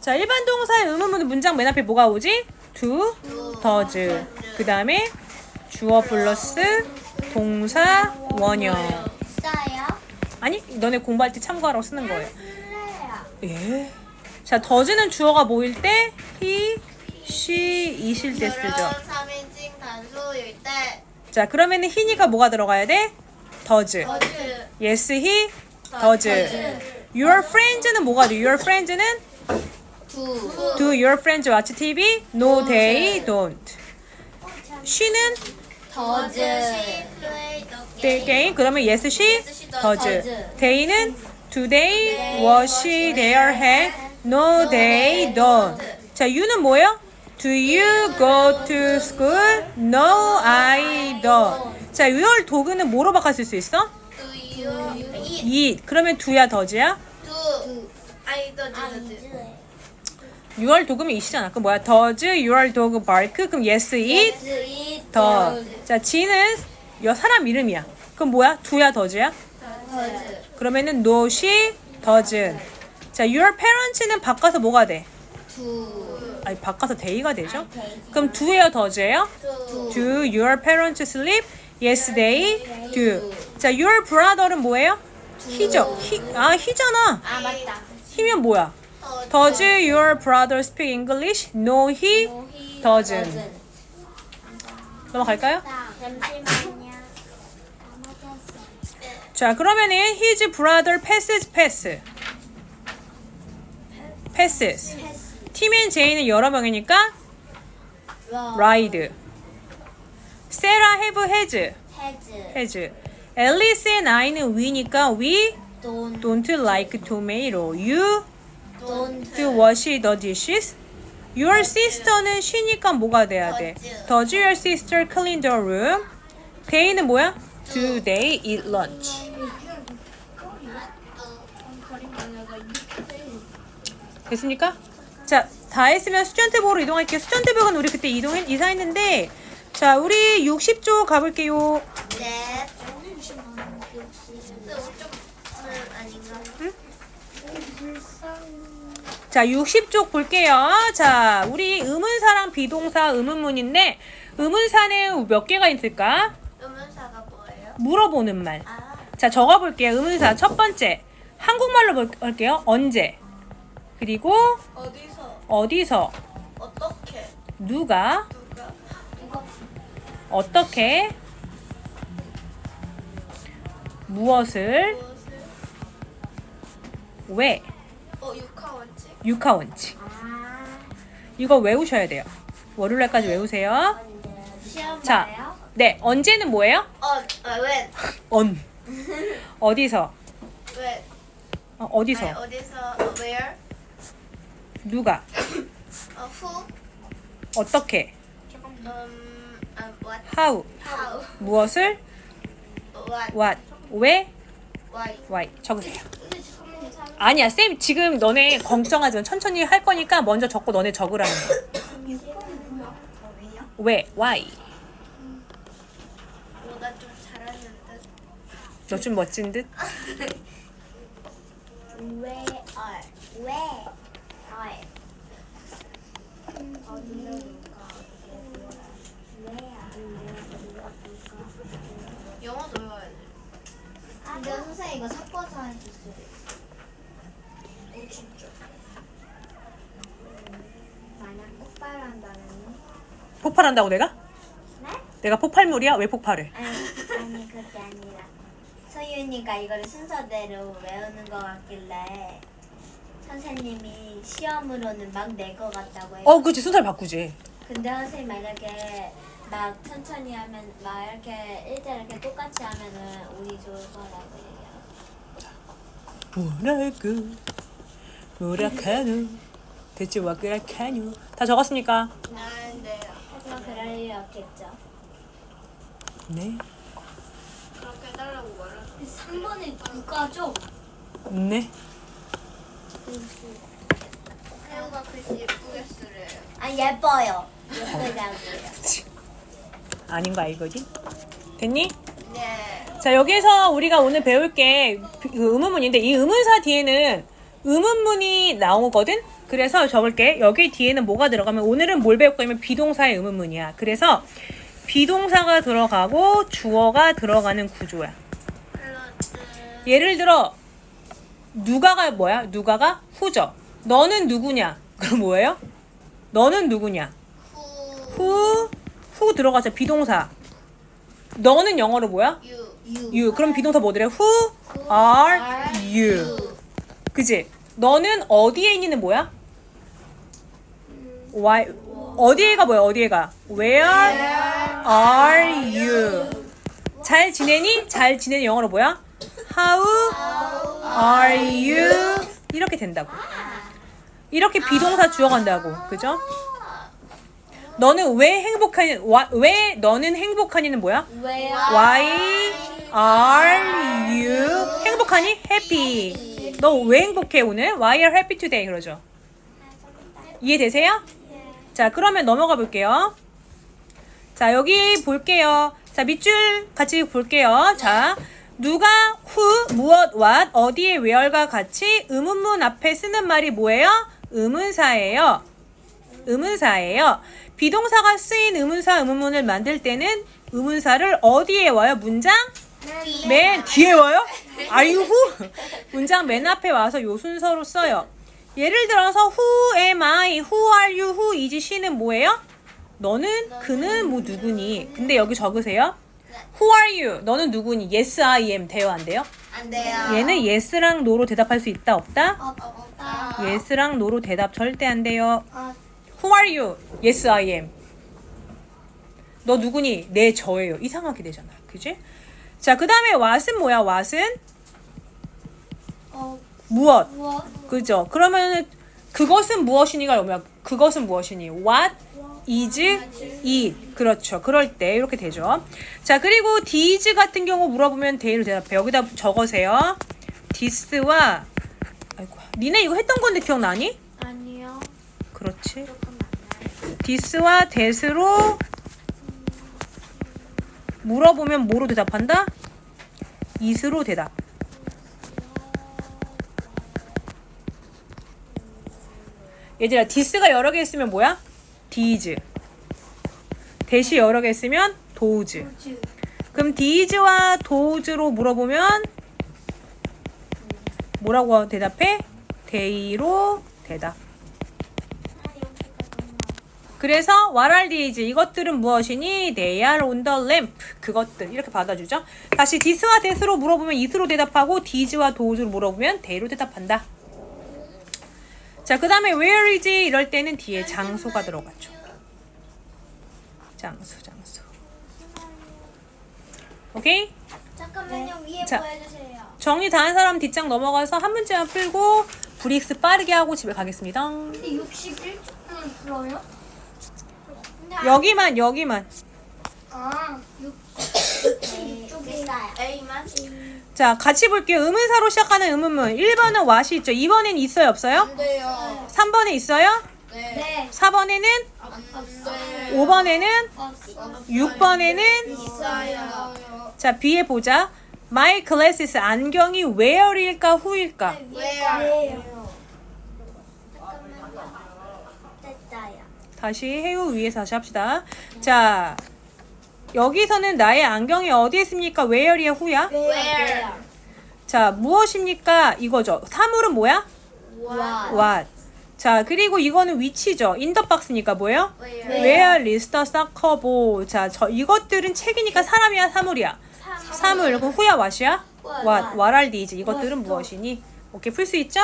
자, 일반 동사의 의문문 문장 맨 앞에 뭐가 오지? do, does. 그 다음에 주어 플러스 동사 원형. 아니, 너네 공부할 때 참고하라고 쓰는 거예요. 예. 자, does는 주어가 뭐일 때? he, she, it일 때 쓰죠. 3인칭 단수일 때 자, 그러면은 he니까 뭐가 들어가야 돼? does. yes, he, does. Your friends는 뭐가 돼? Your friends는 두. Do your friends watch TV? No, they don't. She는 더즈. play the the game. 그러면 yes, she does. does. They는 do they wash their hair? No, they don't. 자, you는 뭐예요? Do you go to school? No, I don't. 자, your dog는 뭐로 쓸수 있어? Do you eat? eat. 그러면 do야 does야? Do I does your dog면 it이잖아. 그럼 뭐야? Does your dog bark? 그럼 yes, it 더. 자, 지는 여 사람 이름이야. 그럼 뭐야? 두야 더즈야? 더즈. 그러면은 no she doesn't. 자, your parents는 바꿔서 뭐가 돼? 두. 아니 바꿔서 they가 되죠? 그럼 do예요, does예요? Do Do your parents sleep? Yes, they do. 자, your brother는 뭐예요? he죠. he, 아, he잖아. 아 맞다. he면 뭐야? Does your brother speak English? No, he doesn't. 넘어갈까요? 잠시만요. 자, 그러면은 his brother passes pass. passes. 팀앤 제이는 여러 명이니까 ride. Sarah have has. 헤즈. has. Alice and I는 we니까 we 돈. don't like tomato. You 돈. do wash the dishes. Your sister는 she니까 뭐가 돼야 돼? Does your sister clean the room? They는 뭐야? Do they eat lunch? 됐습니까? 자, 다 했으면 수전태복으로 이동할게요. 수전태복은 우리 그때 이동 이사했는데, 자, 우리 60조 가볼게요. 네. 근데 오쪽은 아닌가? 자, 60쪽 볼게요. 자, 우리 의문사랑 비동사 의문문인데, 의문사는 몇 개가 있을까? 의문사가 뭐예요? 물어보는 말. 아 자, 적어 볼게요. 의문사 첫 번째. 한국말로 볼- 볼게요. 언제. 그리고 어디서 어디서, 어떻게 누가, 누가 어떻게, 무엇을, 무엇을 왜. 어 육하 원 원칙. 아. 이거 외우셔야 돼요. 월요일날까지 외우세요. 시험 자, 봐요? 네. 언제는 뭐예요? 어왜 언. 어디서, 왜? 어, 어디서, 아니, 어디서 어, where 누가, 어 who 어떻게, uh, what how, how 무엇을, what what, 왜, why why. 적으세요. 아니야, 쌤 지금 너네 걱정하지 마. 천천히 할 거니까 먼저 적고 너네 적으라는 거. 왜, why. 좀 잘하는데 너좀 멋진 듯. 왜? 얼. 왜? 얼. 어디로 누가? 왜야? 영어도 외워야 돼 근데 선생님 이거 섞어서 하실 수도 있어. 오 진짜 만약 폭발한다면요? 폭발한다고 내가? 네? 내가 폭발물이야? 왜 폭발해? 아니, 아니 그게 아니라 소윤이가 이거를 순서대로 외우는 것 같길래 선생님이 시험으로는 막 낼 것 같다고 해요. 어, 그치 순서를 바꾸지. 근데 선생님 만약에 막 천천히 하면 막 이렇게 일자 이렇게 똑같이 하면은 운이 좋을 거라고 얘기해요. 뭐랄까, 뭐라카노, 대체 와그라카노. 다 적었습니까? 나는데요 하지만 그럴 일이 없겠죠. 네. 그렇게 해달라고 말을 3번에 누가죠? 네. 태우가 글씨 예쁘게 쓰래요 아 예뻐요. 예쁘다고요. 아닌 거 알거든? 됐니? 네 자, 여기에서 우리가 오늘 배울 게 그 의문문인데 이 의문사 뒤에는 의문문이 나오거든? 그래서 적을게. 여기 뒤에는 뭐가 들어가면 오늘은 뭘 배울 거냐면 비동사의 의문문이야. 그래서 비동사가 들어가고 주어가 들어가는 구조야. 예를 들어 누가가 뭐야? 누가가 후죠. 너는 누구냐? 그럼 뭐예요? 너는 누구냐? 후 후, 후 들어가서 비동사. 너는 영어로 뭐야? 유 you. 그럼 비동사 뭐더래? Who are you? 그지? 너는 어디에 있니는 뭐야? Why? 어디에가 뭐야? 어디에가? Where are you? 잘 지내니? 잘 지내니 영어로 뭐야? How are you? 이렇게 된다고. 이렇게 비동사 주어 간다고. 그죠? 너는 왜 행복하니? 와- 왜 너는 행복하니는 뭐야? Why are you 행복하니? Happy. 너 왜 행복해 오늘? Why are happy today? 그러죠. 이해되세요? 자, 그러면 넘어가 볼게요. 자, 여기 볼게요. 자, 밑줄 같이 볼게요. 자, 누가, who, 무엇, what, 어디에, where과 같이 의문문 앞에 쓰는 말이 뭐예요? 의문사예요. 의문사예요. 비동사가 쓰인 의문사 의문문을 만들 때는 의문사를 어디에 와요? 문장 맨 뒤에 와요? 아유후 문장 맨 앞에 와서 요 순서로 써요. 예를 들어서 who am I, who are you, who is she는 뭐예요? 너는 그는 뭐 누구니? 근데 여기 적으세요. Who are you? 너는 누구니? Yes, I am 돼요, 안 돼요? 안 돼요 얘는 yes랑 no로 대답할 수 있다, 없다? 없다 yes랑 no로 대답 절대 안 돼요. 어, Who are you? Yes, I am. 너 누구니? 네, 저예요. 이상하게 되잖아. 그지? 자, 그 다음에 what은 뭐야? what은? 어, 무엇. 무엇? 그죠? 그러면은 그것은 무엇이니가 오면 그것은 무엇이니? What is it? 그렇죠. 그럴 때 이렇게 되죠. 자, 그리고 these 같은 경우 물어보면 대로 대답해. 여기다 적으세요. this와 아이고, 니네 이거 했던 건데 기억나니? 아니요. 그렇지. this와 that으로 물어보면 뭐로 대답한다? it으로 대답. 얘들아, this가 여러 개 있으면 뭐야? these. that이 여러 개 있으면 those. 그럼 these와 those로 물어보면 뭐라고 대답해? they로 대답. 그래서 what are these? 이것들은 무엇이니? They are on the lamp. 그것들 이렇게 받아주죠. 다시 this와 that으로 물어보면 it으로 대답하고 these와 those로 물어보면 they로 대답한다. 자, 그 다음에 where is 이럴 때는 뒤에 장소가 들어갔죠. 장소, 장소. 오케이? 잠깐만요. 위에 자. 보여주세요. 정리 다 한 사람 뒷장 넘어가서 한 문제만 풀고 브릭스 빠르게 하고 집에 가겠습니다. 근데 61초는 풀어요? 여기만, 여기만. 아, 66쪽에 있어요. A만 자, 같이 볼게요. 의문사로 시작하는 의문문. 1번은 what이 있죠. 2번엔 있어요, 없어요? 안 돼요 3번에 있어요? 네 네. 4번에는? 없어요 5번에는? 없어. 6번에는? 있어요 자, B에 보자. My glasses 안경이 where일까 who일까? 왜요? 됐어요. 다시 해우 위에서 다시 합시다. 자, 여기서는 나의 안경이 어디에 있습니까? where이야 who야? Where? 자, 무엇입니까? 이거죠. 사물은 뭐야? What? what. 자, 그리고 이거는 위치죠. box니까 뭐예요? Where? where is the soccer ball? 자, 저 이것들은 책이니까 사람이야, 사물이야. 사물. 그럼 who야, what이야? what. what are these? 이것들은 무엇이니? 오케이, 풀 수 있죠?